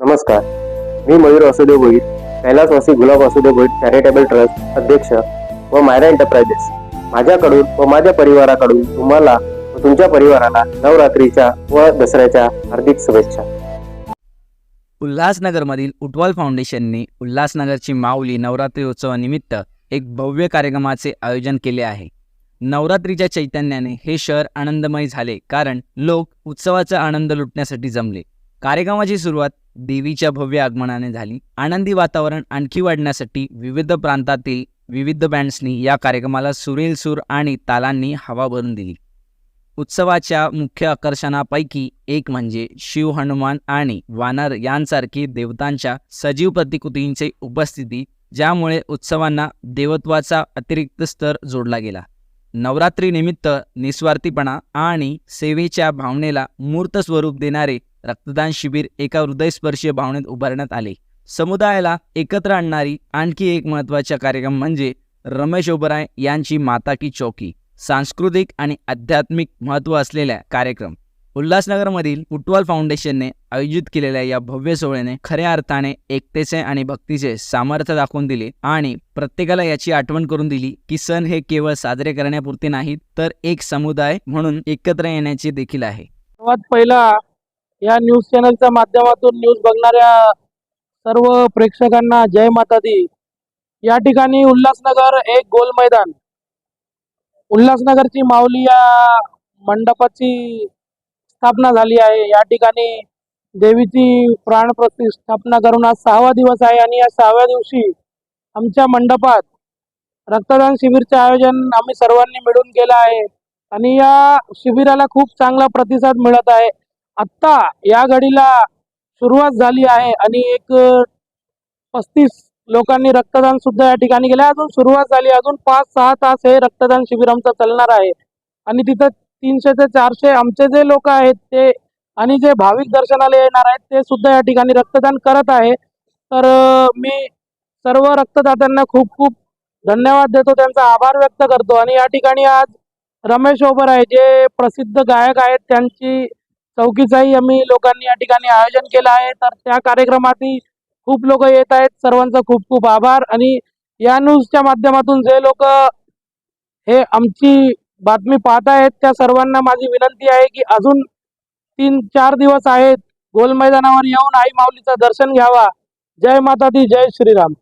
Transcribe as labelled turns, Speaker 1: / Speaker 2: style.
Speaker 1: नमस्कार. मी मयूर वासुदेव भोईर कैलासवासी Gulab Vasudev Bhoir charitable trust अध्यक्ष व मायरा एंटरप्राइजेस माझ्याकडून व माझ्या परिवाराकडून तुम्हाला व तुमच्या परिवाराला नवरात्रीच्या व दसऱ्याच्या हार्दिक शुभेच्छा.
Speaker 2: उल्हासनगरमधील उटवाल फाउंडेशनने उल्हासनगरची माऊली नवरात्री उत्सवानिमित्त एक भव्य कार्यक्रमाचे आयोजन केले आहे. नवरात्रीच्या चैतन्याने हे शहर आनंदमय झाले कारण लोक उत्सवाचा आनंद लुटण्यासाठी जमले. कार्यक्रमाची सुरुवात देवीच्या भव्य आगमनाने झाली. आनंदी वातावरण आणखी वाढण्यासाठी विविध प्रांतातील विविध बँड्सनी या कार्यक्रमाला सुरेल सूर आणि तालांनी हवा भरून दिली. उत्सवाच्या मुख्य आकर्षणापैकी एक म्हणजे शिव हनुमान आणि वानर यांसारखी देवतांच्या सजीव प्रतिकृतींची उपस्थिती ज्यामुळे उत्सवांना देवत्वाचा अतिरिक्त स्तर जोडला गेला. नवरात्रीनिमित्त निस्वार्थीपणा आणि सेवेच्या भावनेला मूर्त स्वरूप देणारे रक्तदान शिबिर एका हृदयस्पर्शीय भावनेत उभारण्यात आले. समुदायाला एकत्र आणणारी आणखी एक महत्त्वाचा कार्यक्रम म्हणजे रमेश ओबराय यांची माता की चौकी. सांस्कृतिक आणि आध्यात्मिक महत्त्व असलेल्या कार्यक्रम. उल्हासनगरमधील फुटबॉल फाउंडेशनने आयोजित केलेल्या या भव्य सोहळ्याने खऱ्या अर्थाने एकतेचे आणि भक्तीचे सामर्थ्य दाखवून दिले आणि प्रत्येकाला याची आठवण करून दिली की सण हे केवळ साजरे करण्यापुरते नाहीत तर एक समुदाय म्हणून एकत्र येण्याचे देखील आहे.
Speaker 3: सर्वात पहिला या न्यूज चॅनलच्या माध्यमातून न्यूज बघणाऱ्या सर्व प्रेक्षकांना जय माता दी या ठिकाणी उल्हासनगर एक गोल मैदान. उल्हासनगरची माऊली या मंडपाची स्थापना झाली आहे. या ठिकाणी देवीची प्राण प्रतिष्ठापना करून आज सहावा दिवस आहे आणि या सहाव्या दिवशी आमच्या मंडपात रक्तदान शिबिरचे आयोजन आम्ही सर्वांनी मिळून केलं आहे. आणि या शिबिराला खूप चांगला प्रतिसाद मिळत आहे. आत्ता या घडीला सुरुवात झाली आहे आणि एक पस्तीस लोकांनी रक्तदान सुद्धा या ठिकाणी केलं अजून सुरुवात झाली अजून पाच सहा तास हे रक्तदान शिबिर आमचं चालणार आहे. आणि तिथं तीनशे ते चारशे आमचे जे लोक आहेत ते आणि जे भाविक दर्शनाला येणार आहेत ते सुद्धा या ठिकाणी रक्तदान करत आहे. तर मी सर्व रक्तदात्यांना खूप खूप धन्यवाद देतो त्यांचा आभार व्यक्त करतो. आणि या ठिकाणी आज रमेश ओबराय जे प्रसिद्ध गायक आहेत त्यांची चौकीचाही आम्ही लोकांनी या ठिकाणी आयोजन केलं आहे. तर त्या कार्यक्रमातही खूप लोक येत आहेत. सर्वांचा खूप खूप आभार. आणि या न्यूजच्या माध्यमातून जे लोक हे आमची बातमी पाहत आहेत त्या सर्वांना माझी विनंती आहे की अजून तीन चार दिवस आहेत. गोल मैदानावर येऊन आई माऊलीचं दर्शन घ्यावा. जय माता दी जय श्रीराम.